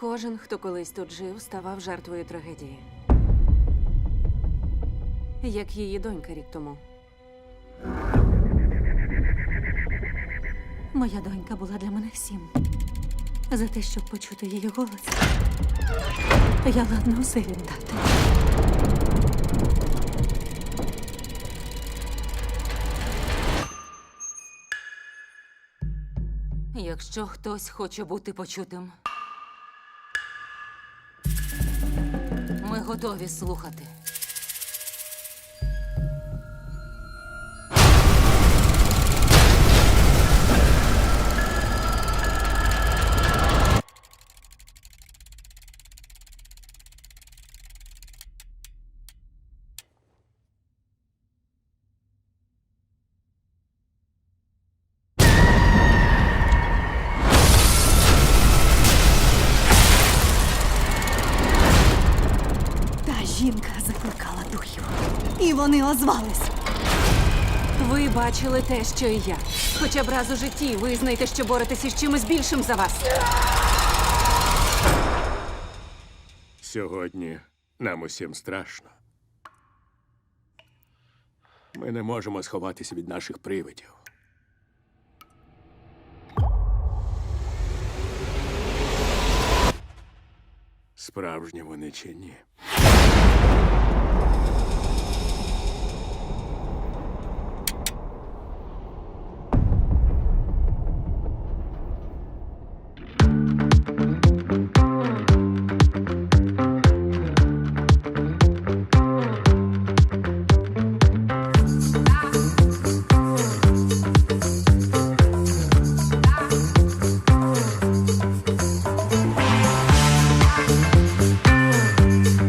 Кожен, хто колись тут жив, ставав жертвою трагедії. Як її донька рік тому. Моя донька була для мене всім. За те, щоб почути її голос. Я ладна усе віддати. Якщо хтось хоче бути почутим, готові слухати. Жінка закликала духів. І вони озвались. Ви бачили те, що і я. Хоча б раз у житті визнайте, що боретеся з чимось більшим за вас. Сьогодні нам усім страшно. Ми не можемо сховатися від наших привидів. Справжні вони чи ні?